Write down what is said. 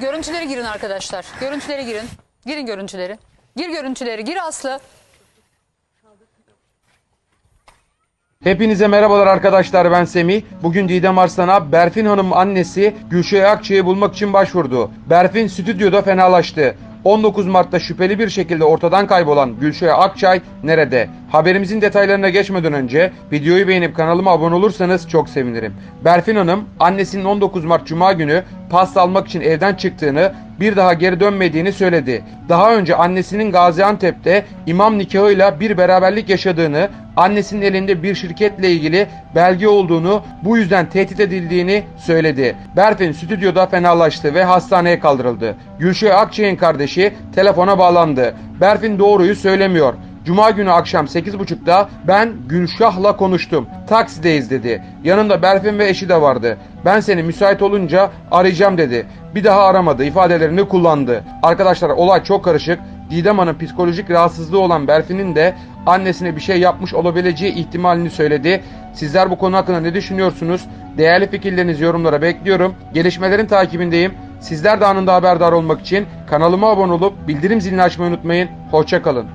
Görüntüleri girin arkadaşlar. Görüntüleri girin. Girin görüntüleri. Gir görüntüleri. Gir Aslı. Hepinize merhabalar arkadaşlar ben Semih. Bugün Didem Arslan'a Berfin Hanım annesi Gülşah Akçay'ı bulmak için başvurdu. Berfin stüdyoda fenalaştı. 19 Mart'ta şüpheli bir şekilde ortadan kaybolan Gülşah Akçay nerede? Haberimizin detaylarına geçmeden önce videoyu beğenip kanalıma abone olursanız çok sevinirim. Berfin Hanım annesinin 19 Mart Cuma günü pasta almak için evden çıktığını bir daha geri dönmediğini söyledi. Daha önce annesinin Gaziantep'te imam nikahıyla bir beraberlik yaşadığını, annesinin elinde bir şirketle ilgili belge olduğunu, bu yüzden tehdit edildiğini söyledi. Berfin stüdyoda fenalaştı ve hastaneye kaldırıldı. Gülşah Akçay'ın kardeşi telefona bağlandı. Berfin doğruyu söylemiyor. Cuma günü akşam 8.30'da ben Gülşah'la konuştum. Taksideyiz dedi. Yanında Berfin ve eşi de vardı. Ben seni müsait olunca arayacağım dedi. Bir daha aramadı ifadelerini kullandı. Arkadaşlar olay çok karışık. Didem Hanım psikolojik rahatsızlığı olan Berfin'in de annesine bir şey yapmış olabileceği ihtimalini söyledi. Sizler bu konu hakkında ne düşünüyorsunuz? Değerli fikirlerinizi yorumlara bekliyorum. Gelişmelerin takibindeyim. Sizler de anında haberdar olmak için kanalıma abone olup bildirim zilini açmayı unutmayın. Hoşçakalın.